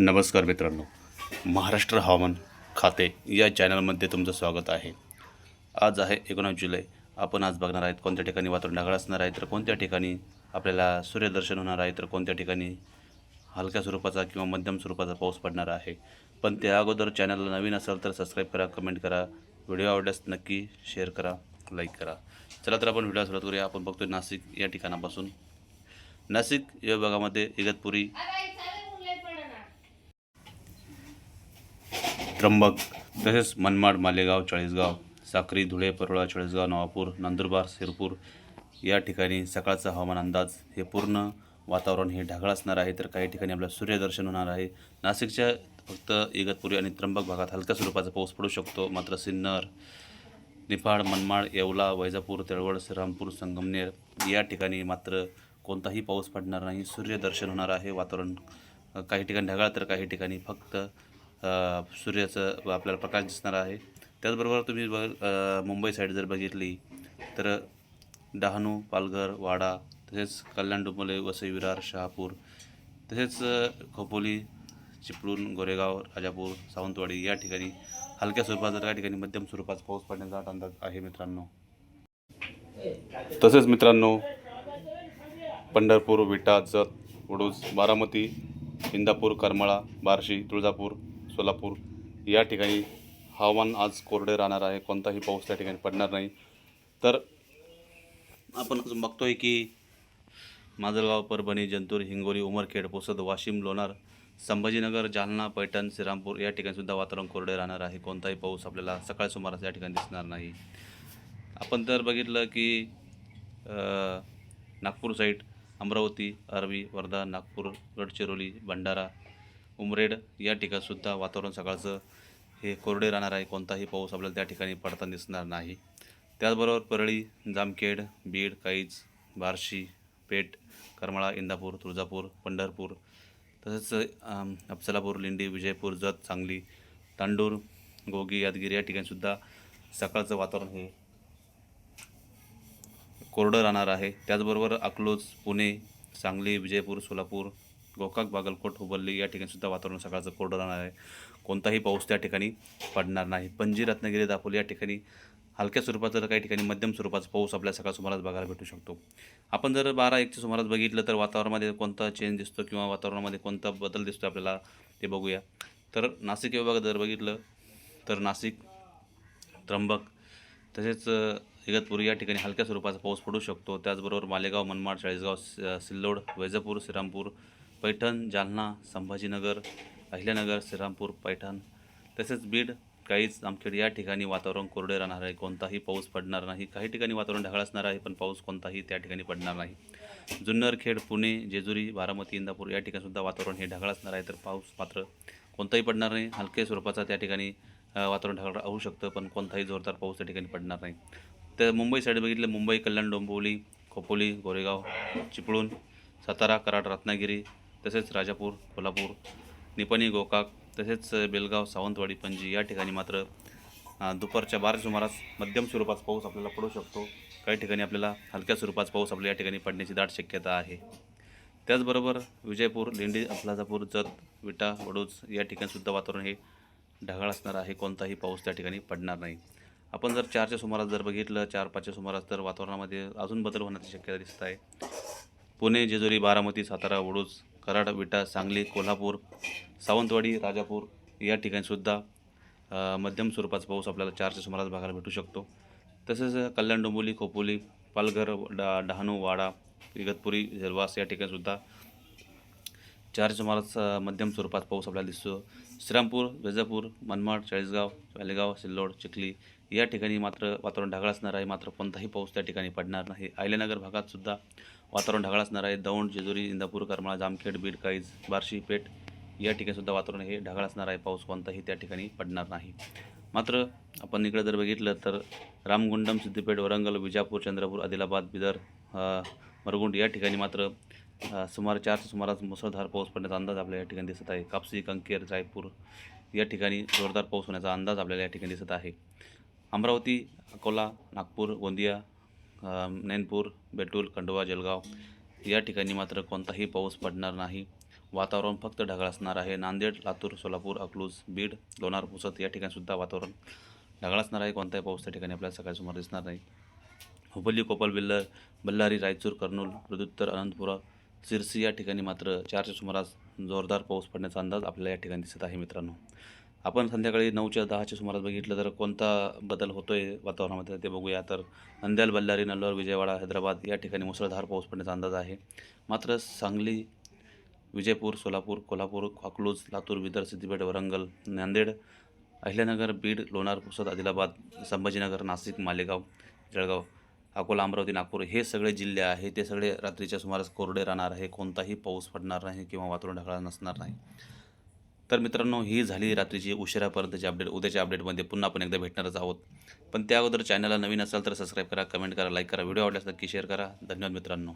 नमस्कार मित्रांनो. महाराष्ट्र हवामान खाते या चॅनलमध्ये तुमचं स्वागत आहे. आज आहे एकोणावीस जुलै. आपण आज बघणार आहेत कोणत्या ठिकाणी वातावरण ढगाळ असणार आहे तर कोणत्या ठिकाणी आपल्याला सूर्यदर्शन होणार आहे तर कोणत्या ठिकाणी हलक्या स्वरूपाचा किंवा मध्यम स्वरूपाचा पाऊस पडणार आहे. पण त्या अगोदर चॅनलला नवीन असेल तर सबस्क्राईब करा कमेंट करा व्हिडिओ आवडल्यास नक्की शेअर करा लाईक करा. चला तर आपण व्हिडिओ सुरुवात करूया. आपण बघतोय नाशिक या ठिकाणापासून. नाशिक या विभागामध्ये इगतपुरी त्र्यंबक तसेच मनमाड मालेगाव चाळीसगाव साक्री धुळे परोळा चाळीसगाव नवापूर नंदुरबार सिरपूर या ठिकाणी सकाळचा हवामान अंदाज हे पूर्ण वातावरण हे ढगाळ असणार आहे. तर काही ठिकाणी आपलं सूर्यदर्शन होणार आहे. नाशिकच्या फक्त इगतपुरी आणि त्र्यंबक भागात हलक्या स्वरूपाचा पाऊस पडू शकतो. मात्र सिन्नर निफाड मनमाड येवला वैजापूर तेळवड श्रीरामपूर संगमनेर या ठिकाणी मात्र कोणताही पाऊस पडणार नाही. सूर्यदर्शन होणार आहे. वातावरण काही ठिकाणी ढगाळ तर काही ठिकाणी फक्त सूर्याचं आपल्याला प्रकाश दिसणार आहे. त्याचबरोबर तुम्ही बघ मुंबई साईड जर बघितली तर डहाणू पालघर वाडा तसेच कल्याण डोंबोले वसई विरार शहापूर तसेच खोपोली चिपळूण गोरेगाव राजापूर सावंतवाडी या ठिकाणी हलक्या स्वरूपाचा या ठिकाणी मध्यम स्वरूपाचा पाऊस पडण्याचा अंदाज आहे मित्रांनो. तसेच मित्रांनो पंढरपूर विटा जत वडूज बारामती इंदापूर करमाळा बार्शी तुळजापूर सोलापूर. या ठिकाणी हवामान आज कोरडे राहणार आहे. कोणताही पाऊस त्या ठिकाणी पडणार नाही. तर आपण अजून बघतोय की माजलगाव परभणी जंतूर हिंगोली उमरखेड पोसद वाशिम लोणार संभाजीनगर जालना पैठण श्रीरामपूर या ठिकाणीसुद्धा वातावरण कोरडे राहणार आहे. कोणताही पाऊस आपल्याला सकाळ सुमारास या ठिकाणी दिसणार नाही. आपण तर बघितलं की नागपूर साईड अमरावती अरवी वर्धा नागपूर गडचिरोली भंडारा उमरेड या ठिकाणसुद्धा वातावरण सकाळचं हे कोरडे राहणार आहे. कोणताही पाऊस आपल्याला त्या ठिकाणी पडताना दिसणार नाही. त्याचबरोबर परळी जामखेड बीड काईज बार्शी पेठ करमाळा इंदापूर तुळजापूर पंढरपूर तसेच अफसलापूर लिंडी विजयपूर जत सांगली तांडूर गोगी यादगिरी या ठिकाणीसुद्धा सकाळचं वातावरण हे कोरडं राहणार आहे. त्याचबरोबर अकलोज पुणे सांगली विजयपूर सोलापूर गोकाक बागलकोट हुबल्ली या ठिकाणी सुद्धा वातावरण सकाळचं कोरडं राहणार आहे. कोणताही पाऊस त्या ठिकाणी पडणार नाही. पणजी रत्नागिरी दापोली या ठिकाणी हलक्या स्वरूपाचा तर काही ठिकाणी मध्यम स्वरूपाचा पाऊस आपल्या सकाळ सुमारास बघायला भेटू शकतो. आपण जर बारा एकच्या सुमारास बघितलं तर वातावरणामध्ये कोणता चेंज दिसतो किंवा वातावरणामध्ये कोणता बदल दिसतो आपल्याला ते बघूया. तर नाशिक विभागात जर बघितलं तर नाशिक त्र्यंबक तसेच इगतपुरी या ठिकाणी हलक्या स्वरूपाचा पाऊस पडू शकतो. त्याचबरोबर मालेगाव मनमाड चाळीसगाव सिल्लोड वैजापूर श्रीरामपूर पैठण जालना संभाजीनगर अहिल्यानगर श्रीरामपूर पैठण तसेच बीड काहीच जामखेड या ठिकाणी वातावरण कोरडे राहणार आहे. कोणताही पाऊस पडणार नाही. काही ठिकाणी वातावरण ढगाळ असणार आहे पण पाऊस कोणताही त्या ठिकाणी पडणार नाही. जुन्नर खेड पुणे जेजुरी बारामती इंदापूर या ठिकाणीसुद्धा वातावरण हे ढगाळ असणार आहे तर पाऊस मात्र कोणताही पडणार नाही. हलक्या स्वरूपाचा त्या ठिकाणी वातावरण ढगाळ होऊ शकतं पण कोणताही जोरदार पाऊस त्या ठिकाणी पडणार नाही. तर मुंबई साईड बघितलं मुंबई कल्याण डोंबिवली खोपोली गोरेगाव चिपळूण सातारा कराड रत्नागिरी तसेच राजापूर कोल्हापूर निपाणी गोकाक तसेच बेलगाव सावंतवाडी पणजी या ठिकाणी मात्र दुपारच्या बारा सुमारास मध्यम स्वरूपाचा पाऊस आपल्याला पडू शकतो. काही ठिकाणी आपल्याला हलक्या स्वरूपाचा पाऊस आपल्या या ठिकाणी पडण्याची दाट शक्यता आहे. त्याचबरोबर विजयपूर लेंडी अफलाजापूर जत विटा वडूज या ठिकाणीसुद्धा वातावरण हे ढगाळ असणार आहे. कोणताही पाऊस त्या ठिकाणी पडणार नाही. आपण जर चारच्या सुमारास जर बघितलं चार पाचच्या सुमारास तर वातावरणामध्ये अजून बदल होण्याची शक्यता दिसत आहे. पुणे जेजुरी बारामती सातारा वडूज कराड विटा सांगली कोल्हापूर सावंतवाडी राजापूर या ठिकाणीसुद्धा मध्यम स्वरूपाचा पाऊस आपल्याला चारच्या सुमारास बघायला भेटू शकतो. तसेच कल्याण डोंबोली खोपोली पालघर डा डहाणू वाडा इगतपुरी जलवास या ठिकाणीसुद्धा चार सुमारास मध्यम स्वरूपात पाऊस आपल्याला दिसतो. श्रीरामपूर वेजापूर मनमाड चाळीसगाव वालेगाव सिल्लोड चिखली या ठिकाणी मात्र वातावरण ढगळ असणार आहे. मात्र कोणताही पाऊस त्या ठिकाणी पडणार नाही. आयल्यानगर भागातसुद्धा वातावरण ढगाळ असणार आहे. दौंड जेजुरी इंदापूर करमाळा जामखेड बीड काईज बार्शी पेठ या ठिकाणीसुद्धा वातावरण हे ढगाळ असणार आहे. पाऊस कोणताही त्या ठिकाणी पडणार नाही. मात्र आपण इकडे जर बघितलं तर रामगुंडम सिद्धपेठ वरंगल विजापूर चंद्रपूर आदिलाबाद बिदर मरगुंड या ठिकाणी मात्र सुमारे चारच्या सुमारास मुसळधार पाऊस पडण्याचा अंदाज आपल्याला या ठिकाणी दिसत आहे. कापसी कंकेर जायपूर या ठिकाणी जोरदार पाऊस होण्याचा अंदाज आपल्याला या ठिकाणी दिसत आहे. अमरावती अकोला नागपूर गोंदिया नैनपूर बेटूल खंडवा जलगाव या ठिकाणी मात्र कोणताही पाऊस पडणार नाही. वातावरण फक्त ढगाळ असणार आहे. नांदेड लातूर सोलापूर अकलूज बीड लोणार पुसद या ठिकाणीसुद्धा वातावरण ढगाळ असणार आहे. कोणताही पाऊस त्या ठिकाणी आपल्याला सकाळी समोर दिसणार नाही. हुबली कोपल बिल्लर बल्लारी रायचूर कर्नूल प्रदुत्तर अनंतपुरा सिरसी या ठिकाणी मात्र चारच्या सुमारास जोरदार पाऊस पडण्याचा अंदाज आपल्याला या ठिकाणी दिसत आहे मित्रांनो. आपण संध्याकाळी नऊच्या दहाच्या सुमारास बघितलं तर कोणता बदल होतो आहे वातावरणामध्ये ते बघूया. तर नंद्याल बल्लारी नल्लोर विजयवाडा हैदराबाद या ठिकाणी मुसळधार पाऊस पडण्याचा अंदाज आहे. मात्र सांगली विजयपूर सोलापूर कोल्हापूर अकलूज लातूर बिदर सिद्दीपेठ वरंगल नांदेड अहिल्यानगर बीड लोणार पुसद आदिलाबाद संभाजीनगर नाशिक मालेगाव जळगाव अकोला अमरावती नागपूर हे सगळे जिल्हे आहे ते सगळे रात्रीच्या सुमारास कोरडे राहणार आहे. कोणताही पाऊस पडणार नाही किंवा वातावरण ढगाळ नसणार नाही. तर मित्रांनो ही झाली रात्रीची उशिरापर्यंतची अपडेट उद्याच्या अपडेटमध्ये पुन्हा आपण एकदा भेटणारच आहोत. पण त्या अगोदर चॅनलला नवीन असाल तर सबस्क्राईब करा कमेंट करा लाईक करा. व्हिडिओ आवडल्यास नक्की शेअर करा. धन्यवाद मित्रांनो.